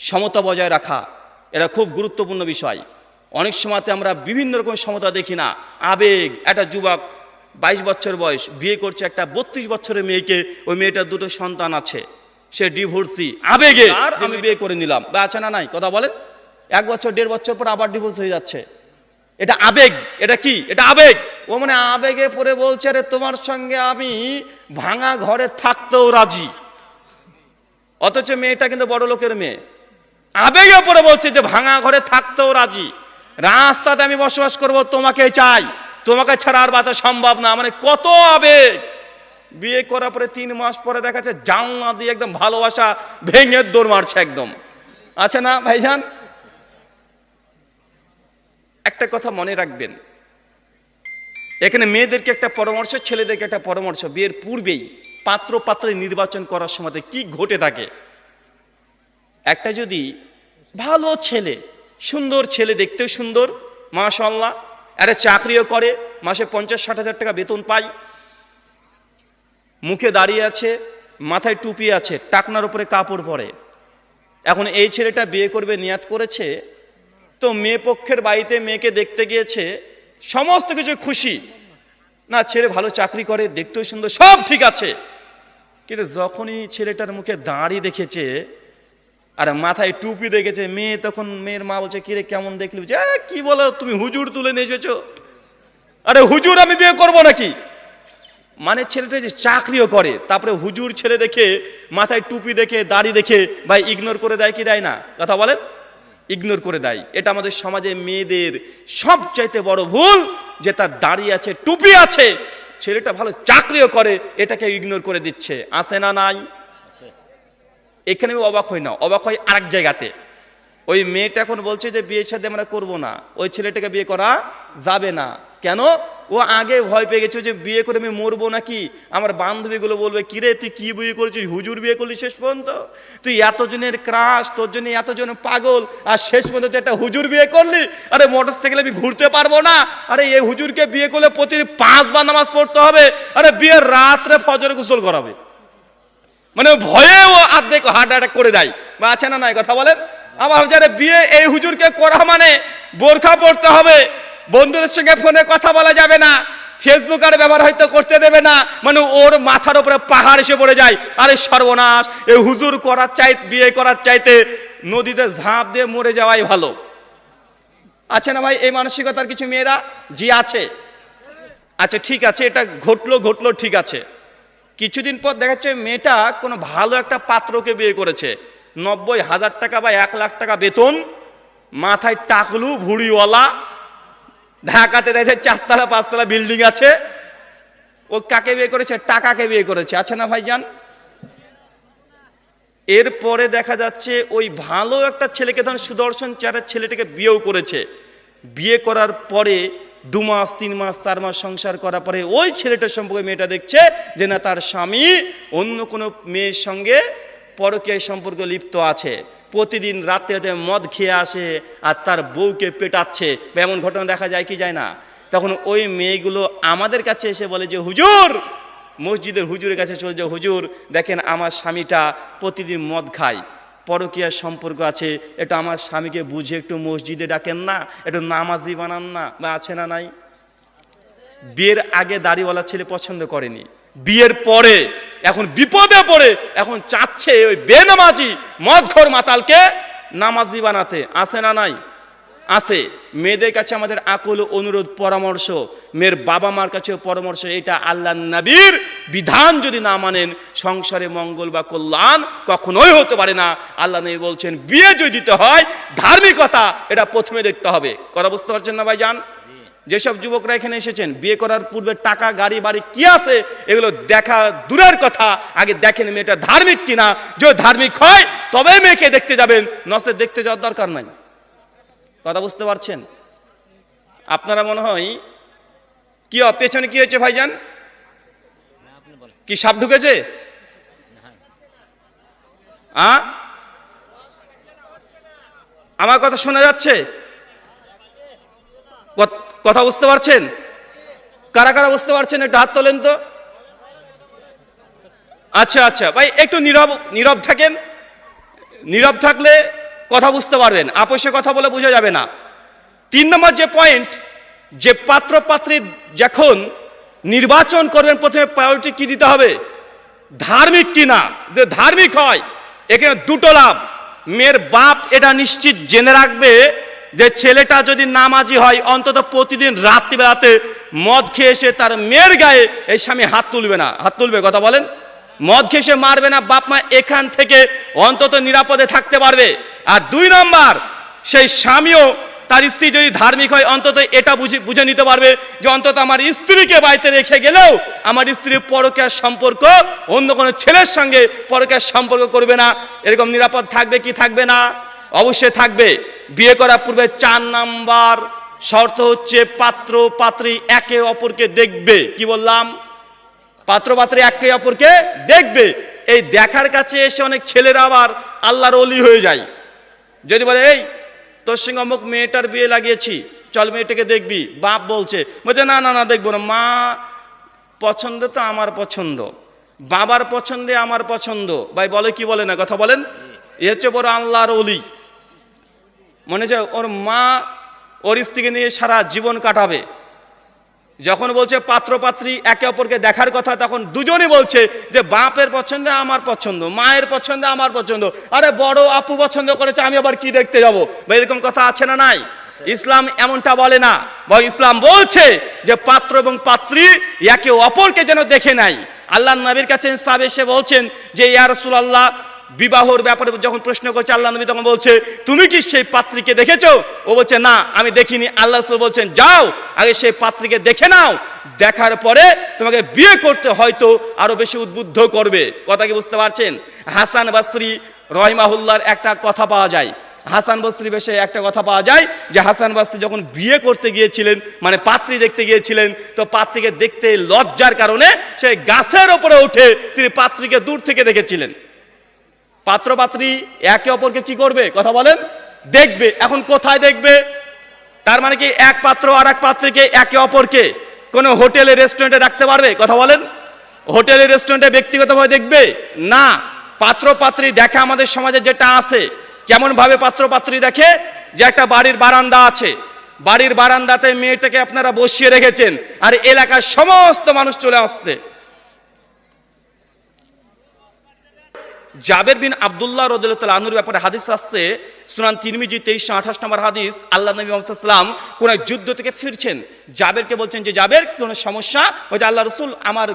সমতা বজায় রাখা এটা খুব গুরুত্বপূর্ণ বিষয়। অনেক সময়তে আমরা বিভিন্ন রকম সমতা দেখি না। আবেগ একটা যুবক বাইশ বছর বয়স বিয়ে করছে একটা বত্রিশ বছরের মেয়েকে ওই মেয়েটার দুটো সন্তান আছে। সে ডিভোর্সি। আবেগে আর আমি বিয়ে করে নিলাম। বা আছে না নাই? কথা বলেন। এক বছর দেড় বছর পর আবার ডিভোর্স হয়ে যাচ্ছে। এটা আবেগ। এটা কি? এটা আবেগ। ও মানে আবেগে পড়ে বলছে রে তোমার সঙ্গে আমি ভাঙা ঘরে থাকতেও রাজি। অথচ মেয়েটা কিন্তু বড় লোকের মেয়ে। আবেগে পড়ে বলছে যে ভাঙা ঘরে থাকতেও রাজি। রাস্তাতে আমি বসবাস করব, তোমাকে চাই। তোমাকে ছাড়া আর বাঁচা সম্ভব না। মানে কত আবেগ। বিয়ে করার পরে তিন মাস পরে দেখা যাচ্ছে জানলা দিয়ে একদম ভালোবাসা ভেঙে দৌড় মারছে একদম। আছে না, ভাইজান? একটা কথা মনে রাখবেন। এখানে মেয়েদেরকে একটা পরামর্শ, ছেলেদেরকে একটা পরামর্শ। বিয়ের পূর্বেই পাত্র পাত্রে নির্বাচন করার সময় কি ঘটে থাকে? একটা যদি ভালো ছেলে, সুন্দর ছেলে, দেখতেও সুন্দর মাশাল্লাহ একটা চাকরিও করে, মাসে পঞ্চাশ, ষাট হাজার টাকা বেতন পায়। মুখে দাঁড়িয়ে আছে, মাথায় টুপি আছে, টাকনার উপরে কাপড় পরে। এখন এই ছেলেটা বিয়ে করবে, নিয়াত করেছে, তো মেয়ে পক্ষের বাড়িতে মেয়েকে দেখতে গিয়েছে, সমস্ত কিছু খুশি। না, ছেলে ভালো চাকরি করে, দেখতেও সুন্দর, সব ঠিক আছে। কিন্তু যখনই ছেলেটার মুখে দাঁড়ি দেখেছে আর মাথায় টুপি দেখেছে মেয়ে তখন মেয়ের মা বলছে কিরে কেমন দেখলি? যে "এ, কি বলো তুমি হুজুর তুলে নিয়ে এসেছ? আরে হুজুর আমি বিয়ে করব নাকি? মানে ছেলেটা যে চাকরিও করে তারপরে হুজুর ছেলে দেখে মাথায় টুপি দেখে দাড়ি দেখে ভাই ইগনোর করে দেয় কি দেয় না? কথা বলেন? ইগনোর করে দেয়। এটা আমাদের সমাজে মেয়েদের সবচাইতে বড় ভুল যে তার দাড়ি আছে টুপি আছে ছেলেটা ভালো চাকরিও করে এটাকে ইগনোর করে দিচ্ছে। আসে না নাই? এখানে আমি অবাক হই না, অবাক হয় আরেক জায়গাতে। ওই মেয়েটা এখন বলছে যে বিয়ে সাথে আমরা করব না, ওই ছেলেটাকে বিয়ে করা যাবে না। কেন? ও আগে ভয় পেয়ে গেছে যে বিয়ে করে আমি মরবো নাকি? আমার বান্ধবীগুলো বলবে, কিরে, তুই কি বিয়ে করেছিস? হুজুর বিয়ে করলি শেষ পর্যন্ত? তুই এতজনের ক্রাশ, তোর জন্য এতজন পাগল, আর শেষ পর্যন্ত তুই একটা হুজুর বিয়ে করলি? আরে মোটর সাইকেলে আমি ঘুরতে পারব না। আরে, এই হুজুরকে বিয়ে করলে প্রতিদিন পাঁচবার নামাজ পড়তে হবে। আরে, বিয়ের রাত্রে ফজরে গোসল করাবে। মানে ভয়ে ও অর্ধেক হার্ট অ্যাটাক করে দেয়। বা আছে না নাই কথা বলেন? আবার যারা বিয়ে এই হুজুরকে করা মানে বোরখা পড়তে হবে, বন্ধুদের সঙ্গে ফোনে কথা বলা যাবে না ফেসবুক আর ব্যবহার হয়তো করতে দেবে না মানে ওর মাথার উপরে পাহাড় এসে পড়ে যায়। আরে সর্বনাশ এই হুজুর করার চাই বিয়ে করার চাইতে নদীতে ঝাঁপ দিয়ে মরে যাওয়াই ভালো। আছে না ভাই, এই মানসিকতার কিছু মেয়েরা? জি আছে। আচ্ছা ঠিক আছে, এটা ঘটলো ঘটলো, ঠিক আছে। কিছুদিন পর দেখা যাচ্ছে মেয়েটা কোনো ভালো একটা পাত্রকে বিয়ে করেছে। নব্বই হাজার টাকা বা এক লাখ টাকা বেতন, মাথায় টাকলু, ভুড়িওয়ালা, ঢাকাতে দেখে চারতলা, পাঁচতলা বিল্ডিং আছে। ও কাকে বিয়ে করেছে? টাকাকে বিয়ে করেছে। আছে না ভাইজান? এরপরে দেখা যাচ্ছে ওই ভালো একটা ছেলেকে ধরেন সুদর্শন চেহারার ছেলেটাকে বিয়েও করেছে। বিয়ে করার পরে দু মাস, তিন মাস, চার মাস সংসার করার পরে ওই ছেলেটার সম্পর্কে মেয়েটা দেখছে যে না, তার স্বামী অন্য কোনো মেয়ের সঙ্গে পরকীয় সম্পর্ক লিপ্ত আছে। প্রতিদিন রাতে রাতে মদ খেয়ে আসে আর তার বউকে পেটাচ্ছে। এমন ঘটনা দেখা যায় কি যায় না? তখন ওই মেয়েগুলো আমাদের কাছে এসে বলে যে, হুজুর, মসজিদের হুজুরের কাছে চলে যে হুজুর, দেখেন আমার স্বামীটা প্রতিদিন মদ খায়। পরকীয়ার সম্পর্ক আছে, এটা আমার স্বামীকে বুঝে একটু মসজিদে ডাকেন না, একটু নামাজি বানান না, বা আছে না নাই? বিয়ের আগে দাড়িওয়ালা ছেলে পছন্দ করেনি। বিয়ের পরে, এখন বিপদে পড়ে, এখন চাচ্ছে ওই বেনামাজি মদঘর মাতালকে নামাজি বানাতে, আছে না নাই? আছে। মেয়েদের কাছে আমাদের আকুল অনুরোধ, পরামর্শ। মেয়ের বাবা মার কাছেও পরামর্শ, এটা আল্লাহ নবীর বিধান যদি না মানেন, সংসারে মঙ্গল বা কল্যাণ কখনোই হতে পারে না। আল্লাহ নবী বলছেন, বিয়ে যদি দিতে হয়, ধার্মিকতা এটা প্রথমে দেখতে হবে। কথা বুঝতে পারছেন না ভাই যান যেসব যুবকরা এখানে এসেছেন, বিয়ে করার পূর্বে টাকা, গাড়ি, বাড়ি কি আছে, এগুলো দেখা দূরের কথা। আগে দেখেন মেয়েটা ধার্মিক কিনা। যদি ধার্মিক হয় তবে মেয়েকে দেখতে যাবেন। নসে দেখতে যাওয়ার দরকার নাই। কথা বুঝতে পারছেন? আপনারা মনে হয় কি পেছনে কি হয়েছে ভাইজান? কি সাপ ঢুকেছে? আমার কথা শোনা যাচ্ছে? কথা বুঝতে পারছেন? কারা কারা বুঝতে পারছেন? একটু হাত তোলেন তো। আচ্ছা আচ্ছা ভাই, একটু নীরব নীরব থাকেন। নীরব থাকলে কথা বুঝতে পারবেন, আপোষে কথা বলে বোঝা যাবে না। তিন নম্বর যে পয়েন্ট যে পাত্র পাত্রী যখন নির্বাচন করবেন, প্রথমে প্রায়োরিটি কি দিতে হবে? ধার্মিক কিনা যে ধার্মিক হয়, এখানে দুটো লাভ। মেয়ের বাপ এটা নিশ্চিত জেনে রাখবে যে ছেলেটা যদি নামাজি হয়, অন্তত প্রতিদিন রাত্রিবেলাতে মদ খেয়ে এসে তার মেয়ের গায়ে এই স্বামী হাত তুলবে না। হাত তুলবে, কথা বলেন? মদ খেয়ে সে মারবে না, বাপ মা এখান থেকে অন্তত নিরাপদে থাকতে পারবে। আর দুই নম্বর, সেই স্বামীও তার স্ত্রী যদি ধার্মিক হয়, অন্তত এটা বুঝে বুঝে নিতে পারবে যে অন্তত আমার স্ত্রীকে বাড়িতে রেখে গেলেও আমার স্ত্রীর পরকের সম্পর্ক অন্য কোনো ছেলের সঙ্গে পরকের সম্পর্ক করবে না। এরকম নিরাপদ থাকবে কি থাকবে না? অবশ্যই থাকবে। বিয়ে করার পূর্বে চার নাম্বার শর্ত হচ্ছে পাত্র পাত্রী একে অপরকে দেখবে। কি বললাম? পাত্র পাত্রী একে অপরকে দেখবে। এই দেখার কাছে এসে অনেক ছেলেরা আবার আল্লাহর অলি হয়ে যায়। যদি বলে, এই, তোর সঙ্গে অমুক মেয়েটার বিয়ে লাগিয়েছি, চল মেয়েটাকে দেখবি। বাপ বলছে বলছে, না না না, দেখব না। মা, পছন্দ তো আমার পছন্দ। বাবার পছন্দে আমার পছন্দ। ভাই, বলে কি বলে না, কথা বলেন। এ হচ্ছে বড় আল্লাহর অলি মনে হচ্ছে ওর মা ওর স্ত্রীকে নিয়ে সারা জীবন কাটাবে। যখন বলছে পাত্র পাত্রী একে অপরকে দেখার কথা, তখন দুজনই বলছে যে বাপের পছন্দে আমার পছন্দ, মায়ের পছন্দে আমার পছন্দ। আরে বড় আপু পছন্দ করেছে, আমি আবার কি দেখতে যাব? বা এরকম কথা আছে না নাই? ইসলাম এমনটা বলে না। বা ইসলাম বলছে যে পাত্র এবং পাত্রী একে অপরকে যেন দেখে নাই। আল্লাহ নবীর কাছে সাহেব এসে বলছেন যে, ইয়া রাসূলুল্লাহ বিবাহর ব্যাপারে যখন প্রশ্ন করছে, আল্লাহ নবী তখন বলছে, তুমি কি সেই পাত্রীকে দেখেছ? ও বলছে, না, আমি দেখিনি। আল্লাহ বলছেন, যাও, আগে সেই পাত্রীকে দেখে নাও। দেখার পরে তোমাকে বিয়ে করতে হয়তো আরও বেশি উদ্বুদ্ধ করবে। কথা কি বুঝতে পারছেন? হাসান বাসরি রহিমাহুল্লার একটা কথা পাওয়া যায়। হাসান বস্রি বেশে একটা কথা পাওয়া যায় যে, হাসান বাস্রি যখন বিয়ে করতে গিয়েছিলেন মানে পাত্রী দেখতে গিয়েছিলেন, তো পাত্রীকে দেখতে লজ্জার কারণে সেই গাছের ওপরে উঠে তিনি পাত্রীকে দূর থেকে দেখেছিলেন। পাত্র পাত্রী একে অপরকে কি করবে? কথা বলেন। দেখবে। এখন কোথায় দেখবে? তার মানে কি এক পাত্র আর এক পাত্রীকে একে অপরকে কোনো হোটেলে, রেস্টুরেন্টে রাখতে পারবে? কথা বলেন। হোটেলে, রেস্টুরেন্টে ব্যক্তিগতভাবে দেখবে? না। পাত্র পাত্রী দেখা আমাদের সমাজে যেটা আছে কেমন ভাবে পাত্র পাত্রী দেখে? যে একটা বাড়ির বারান্দা আছে। বাড়ির বারান্দাতে মেয়েটাকে আপনারা বসিয়ে রেখেছেন। আর এলাকার সমস্ত মানুষ চলে আসছে। জাবের বিন আবদুল্লাহ রদুল্লাহ আনুর ব্যাপারে হাদিস আসছে সুনান তিরমিজি তেইশশো আঠাশ নম্বর হাদিস, আল্লাহ নবী কোন এক যুদ্ধ থেকে ফিরছেন। জাবেরকে বলছেন যে, জাবের, কোনো সমস্যা? বলছে আল্লাহ রসুল আমার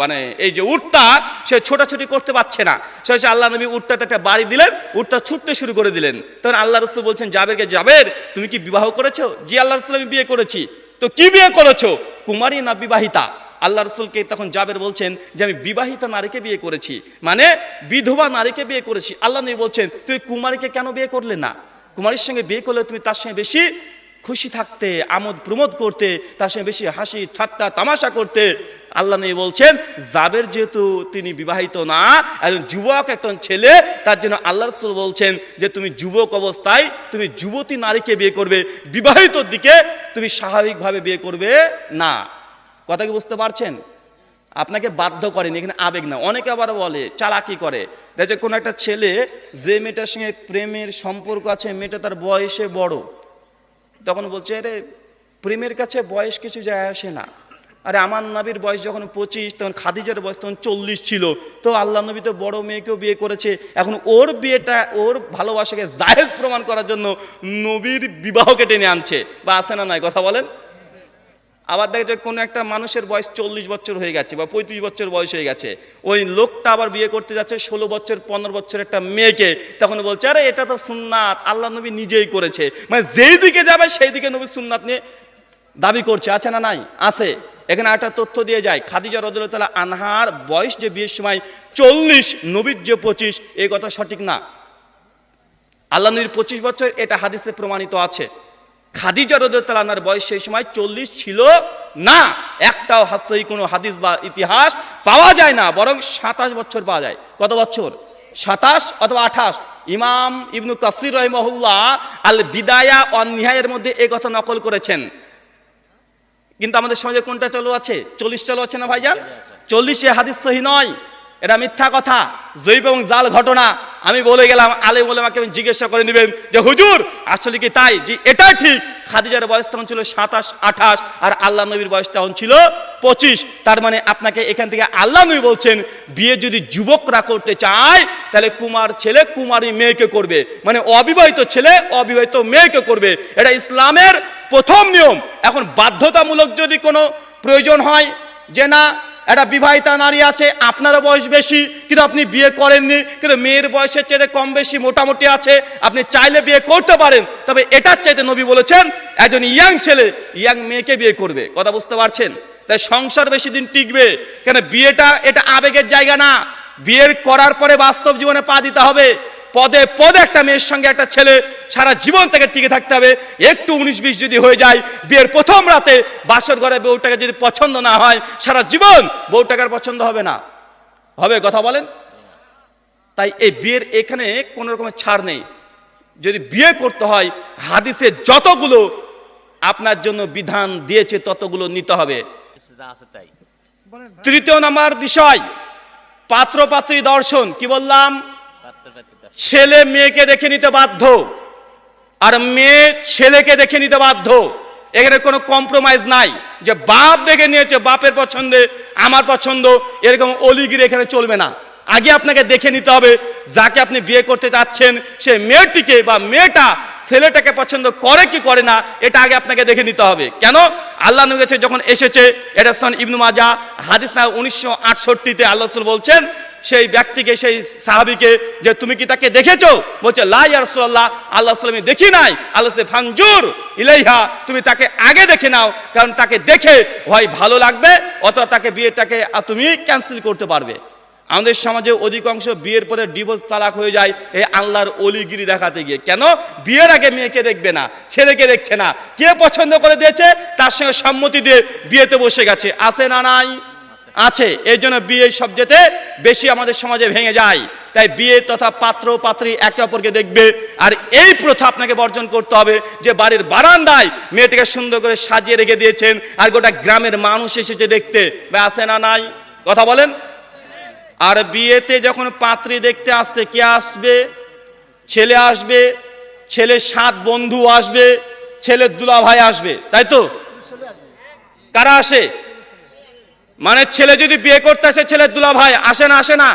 মানে এই যে উটটা, সে ছোটাছুটি করতে পারছে না। সে হচ্ছে আল্লাহ নবী উটটাতে একটা বাড়ি দিলেন, উটটা ছুটতে শুরু করে দিলেন। তখন আল্লাহ রসুল বলছেন, জাবেরকে, জাবের, তুমি কি বিবাহ করেছ? জি, আল্লাহ রসুল আমি বিয়ে করেছি। তো কি বিয়ে করেছ? কুমারী না বিবাহিতা? আল্লাহ রসুলকে তখন জাবের বলছেন যে আমি বিবাহিতা নারীকে বিয়ে করেছি। মানে বিধবা নারীকে বিয়ে করেছি। আল্লাহ নবী বলছেন, তুই কুমারীকে কেন বিয়ে করলে না? কুমারীর সঙ্গে বিয়ে করলে তুমি তার সঙ্গে বেশি খুশি থাকতে, আমোদ প্রমোদ করতে, তার সঙ্গে বেশি হাসি, ঠাট্টা, তামাশা করতে। আল্লাহ নবী বলছেন, জাবের যেহেতু তিনি বিবাহিত না, একজন যুবক, একজন ছেলে, তার জন্য আল্লাহ রসুল বলছেন যে তুমি যুবক অবস্থায় তুমি যুবতী নারীকে বিয়ে করবে। বিবাহিতর দিকে তুমি স্বাভাবিকভাবে বিয়ে করবে না। কথা কি বুঝতে পারছেন? আপনাকে বাধ্য করেনি, এখানে আবেগ না অনেকে আবার বলে, চালাকি করে। দেখছে কোনো একটা ছেলে, যে মেয়েটার সঙ্গে প্রেমের সম্পর্ক আছে, মেয়েটা তার বয়সে বড়। তখন বলছে, আরে, প্রেমের কাছে বয়স কিছু যায় আসে না। আরে, আমার নবীর বয়স যখন পঁচিশ, তখন খাদিজার বয়স তখন চল্লিশ ছিল। তো আল্লাহ নবী তো বড় মেয়েকেও বিয়ে করেছে। এখন ওর বিয়েটা, ওর ভালোবাসাকে জায়েজ প্রমাণ করার জন্য নবীর বিবাহকে টেনে আনছে। বা আসে না নাই, কথা বলেন? আবার দেখা যায় কোনো একটা মানুষের বয়স চল্লিশ বছর হয়ে গেছে বা পঁয়ত্রিশ বছর বয়স হয়ে গেছে। ওই লোকটা আবার বিয়ে করতে যাচ্ছে, ষোলো বছর, পনেরো বছর একটা মেয়েকে। তখন বলছে, আরে, এটা তো সুন্নাত, আল্লাহ নবী নিজেই করেছে। মানে যেই দিকে যাবে, সেই দিকে নবী সুন্নাত নিয়ে দাবি করছে। আছে না নাই? আছে। এখানে একটা তথ্য দিয়ে যায়। খাদিজা রদুল্লাহ আনহার বয়স যে বিয়ের সময় চল্লিশ, নবীর যে পঁচিশ, এই কথা সঠিক না। আল্লাহ নবীর পঁচিশ বছর এটা হাদিসে প্রমাণিত আছে। খাদিজা রদুল্লাহর বয়স সেই সময় চল্লিশ ছিল না। একটাও হাসই কোনো হাদিস বা ইতিহাস পাওয়া যায় না, বরং সাতাশ বছর পাওয়া যায়। কত বছর? সাতাশ অথবা আঠাশ। ইমাম ইবনু কাসির রহিমহুল্লাহ আল বিদায়া অন্যায়ের মধ্যে এ কথা নকল করেছেন। কিন্তু আমাদের সমাজে কোনটা চালু আছে? চল্লিশ চালু আছে না ভাইজান? চল্লিশে হাদিস সহি নয়। এটা মিথ্যা কথা, জৈব এবং জাল ঘটনা। আমি বলে গেলাম আলে বলে আমাকে জিজ্ঞাসা করে নেবেন যে, হুজুর, আসলে কি তাই? যে এটা ঠিক। খাদিজার বয়স তখন ছিল সাতাশ, আঠাশ, আর আল্লাহ নবীর বয়স তখন ছিল পঁচিশ। তার মানে আপনাকে এখান থেকে আল্লাহ নবী বলছেন, বিয়ে যদি যুবকরা করতে চায়, তাহলে কুমার ছেলে কুমারী মেয়েকে করবে। মানে অবিবাহিত ছেলে অবিবাহিত মেয়েকে করবে। এটা ইসলামের প্রথম নিয়ম। এখন বাধ্যতামূলক যদি কোনো প্রয়োজন হয়, যে না একটা বিবাহিতা নারী আছে, আপনারও বয়স বেশি, কিন্তু আপনি বিয়ে করেননি, কিন্তু মেয়ের বয়সের চেয়ে কম বেশি মোটামুটি আছে, আপনি চাইলে বিয়ে করতে পারেন, তবে এটার চাইতে নবী বলেছেন, একজন ইয়াং ছেলে, ইয়াং মেয়েকে বিয়ে করবে। কথা বুঝতে পারছেন? তাই সংসার বেশি দিন টিকবে, কেন বিয়েটা এটা আবেগের জায়গা না, বিয়ের করার পরে বাস্তব জীবনে পা দিতে হবে। পদে পদে একটা মেয়ের সঙ্গে একটা ছেলে সারা জীবন তাকে টিকে থাকতে হবে। একটু উনিশ বিশ যদি হয়ে যায়, বিয়ের প্রথম রাতে বাসর ঘরে বউটাকে যদি পছন্দ না হয়, সারা জীবন বউটাকার পছন্দ হবে না। হবে কথা বলেন? তাই এই বিয়ের এখানে কোনো রকমের ছাড় নেই। যদি বিয়ে করতে হয়, হাদিসে যতগুলো আপনার জন্য বিধান দিয়েছে, ততগুলো নিতে হবে। তৃতীয় নাম্বার বিষয় পাত্র পাত্রী দর্শন। কি বললাম? ছেলে মেয়েকে দেখে নিতে বাধ্য, আর মেয়ে ছেলেকে দেখে নিতে বাধ্য, এখানে কোনো কম্প্রোমাইজ নাই। যে বাপ দেখে নিয়েছে, বাপের পছন্দে, আমার পছন্দ, এরকম অলিগিরি এখানে চলবে না। আগে আপনাকে দেখে নিতে হবে, যাকে আপনি বিয়ে করতে চাচ্ছেন, সে মেয়েটিকে বা মেয়েটা ছেলেটাকে পছন্দ করে কি করে না, এটা আগে আপনাকে দেখে নিতে হবে। কেন? আল্লাহ নবী যখন এসেছে, এটা সন ইবনু মাজা, হাদিস না উনিশশো আটষট্টিতে আল্লাহ বলছেন সেই ব্যক্তিকে, সেই সাহাবিকে যে তুমি কি তাকে দেখেছ? বলছে লাই রাসূলুল্লাহ, আল্লাহ সাল্লাম দেখি নাই। আল্লাহ সে ফানজুর ইলাইহা, তুমি তাকে আগে দেখে নাও, কারণ তাকে দেখে হয় ভালো লাগবে, অথবা তাকে বিয়েটাকে তুমি ক্যান্সেল করতে পারবে। আমাদের সমাজে অধিকাংশ বিয়ের পরে ডিভোর্স তালাক হয়ে যায়, এই আল্লাহর অলিগিরি দেখাতে গিয়ে। কেন? বিয়ের আগে মেয়েকে দেখবে না, ছেলেকে দেখছে না। কে পছন্দ করে দিয়েছে? তার সঙ্গে সম্মতি দিয়ে বিয়েতে বসে গেছে। আছে না নাই? আছে। এই জন্য বিয়ে সবচেয়ে বেশি আমাদের সমাজে ভেঙে যায়। তাই বিয়ে তথা পাত্র, পাত্রী একে অপরকে দেখবে। আর এই প্রথা আপনাকে বর্জন করতে হবে যে বাড়ির বারান্দায় মেয়েটিকে সুন্দর করে সাজিয়ে রেখে দিয়েছেন আর গোটা গ্রামের মানুষ এসেছে দেখতে। বা আসে না নাই? কথা বলেন। আর বিয়েতে যখন পাত্রী দেখতে আসছে, কে আসবে? ছেলে আসবে, ছেলের সাত বন্ধু আসবে, ছেলের দুলা ভাই আসবে, তাই তো? কারা আসে? মানে ছেলে যদি বিয়ে করতে আসে, ছেলের দুলা ভাই আসে না আসে না?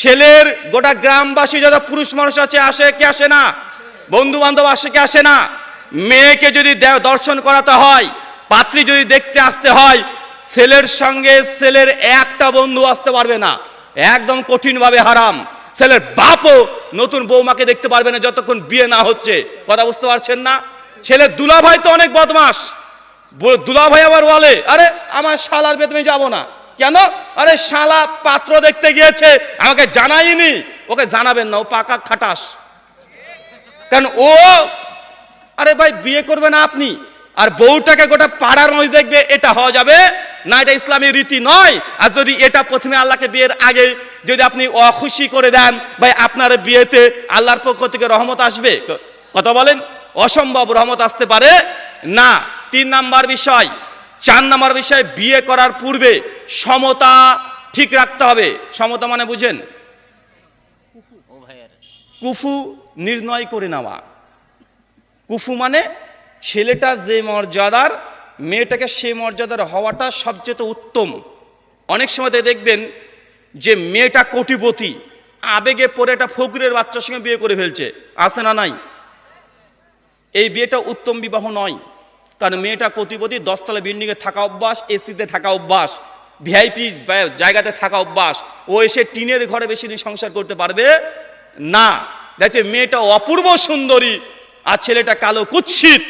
ছেলের গোটা গ্রামবাসী যত পুরুষ মানুষ আছে, আসে কি আসে না? বন্ধু বান্ধব আসে কি আসে না? মেয়েকে যদি দর্শন করাতে হয়, পাত্রী যদি দেখতে আসতে হয়, ছেলের সঙ্গে ছেলের একটা বন্ধু আসতে পারবে না। একদম কঠিনভাবে হারাম। ছেলের বাপও নতুন বৌমাকে দেখতে পারবে না, যতক্ষণ বিয়ে না হচ্ছে। কথা বুঝতে পারছেন না? ছেলের দুলাভাই তো অনেক বদমাস ব- দুলাভাই আবার বলে, আরে, আমার শালার বেতনে যাব না। কেন? আরে, শালা পাত্র দেখতে গিয়েছে, আমাকে জানাইনি ওকে জানাবেন না, ও পাকা খাটাস। কারণ ও, আরে ভাই, বিয়ে করবে না আপনি। আর বউটাকে গোটা পাড়ার মানুষ দেখবে, এটা হওয়া যাবে না, এটা ইসলামী রীতি নয়। আর যদি এটা প্রথমে আল্লাহকে বিয়ের আগে যদি আপনি অখুশি করে দেন, ভাই, আপনার বিয়েতে আল্লাহর পক্ষ থেকে রহমত আসবে। কথা বলেন? অসম্ভব রহমত আসতে পারে? না। তিন নাম্বার বিষয়, চার নাম্বার বিষয়, বিয়ে করার পূর্বে সমতা ঠিক রাখতে হবে। সমতা মানে বুঝেন? কুফু নির্ণয় করে নেওয়া। কুফু মানে ছেলেটা যে মর্যাদার, মেয়েটাকে সে মর্যাদার হওয়াটা সবচেয়ে উত্তম। অনেক সময় দেখবেন যে মেয়েটা কোটিপতি, আবেগে পড়ে একটা ফকরের বাচ্চার সঙ্গে বিয়ে করে ফেলছে। আছে না নাই? এই বিয়েটা উত্তম বিবাহ নয়। কারণ মেয়েটা কোটিপতি, দশতলা বিল্ডিংয়ে থাকা অভ্যাস এসিতে থাকা অভ্যাস ভিআইপি জায়গাতে থাকা অভ্যাস। ও এসে টিনের ঘরে বেশি দিন সংসার করতে পারবে না। দেখছে মেয়েটা অপূর্ব সুন্দরী আর ছেলেটা কালো কুৎসিত।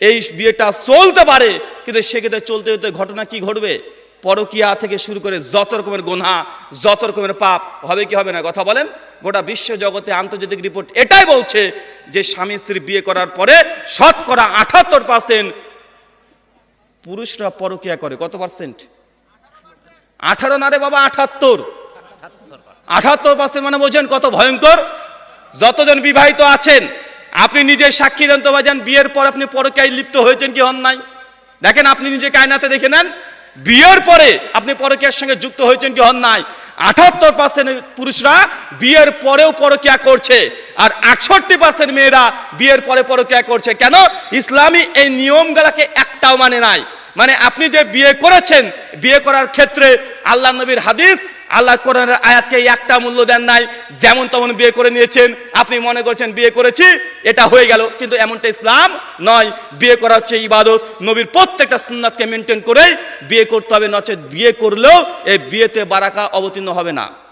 এই বিয়েটা চলতে পারে, কিন্তু সেক্ষেত্রে চলতে চলতে ঘটনা কি ঘটবে? পরকিয়া থেকে শুরু করে যত রকমের গোনা যত রকমের পাপ, হবে কি হবে না কথা বলেন? গোটা বিশ্ব জগতে আন্তর্জাতিক রিপোর্ট এটাই বলছে যে স্বামী স্ত্রী বিয়ে করার পরে শতকরা আঠাত্তর পার্সেন্ট পুরুষরা পরকিয়া করে, কত পার্সেন্ট আঠারো না রে বাবা, আঠাত্তর। আঠাত্তর পার্সেন্ট মানে বোঝেন কত ভয়ঙ্কর? যতজন বিবাহিত আছেন, আপনি নিজে সাক্ষী দেন তো ভাইজান, বিয়ের পর আপনি পরকায় লিপ্ত হয়েছেন কি হন নাই? দেখেন আপনি নিজে কায়নাতে দেখে নেন, বিয়ের পরে আপনি পরকীয়ার সঙ্গে যুক্ত হয়েছেন কি হন নাই? আঠাত্তর পার্সেন্ট পুরুষরা বিয়ের পরেও পরকিয়া করছে। আর আটষট্টি পার্সেন্ট মেয়েরা বিয়ের পরে পরে পরকিয়া করছে। কেন? ইসলামী এই নিয়মগুলাকে একটাও মানে নাই। মানে আপনি যে বিয়ে করেছেন, বিয়ে করার ক্ষেত্রে আল্লাহ নবীর হাদিস, আল্লাহ কোরআনের আয়াতকে একটা মূল্য দেন নাই। যেমন তেমন বিয়ে করে নিয়েছেন, আপনি মনে করছেন বিয়ে করেছি, এটা হয়ে গেল। কিন্তু এমনটা ইসলাম নয়। বিয়ে করা হচ্ছে ইবাদত। নবীর প্রত্যেকটা সুন্নাতকে মেনটেন করেই বিয়ে করতে হবে। নচেত বিয়ে করলেও এই বিয়েতে বারাকা অবতীর্ণ হবে না।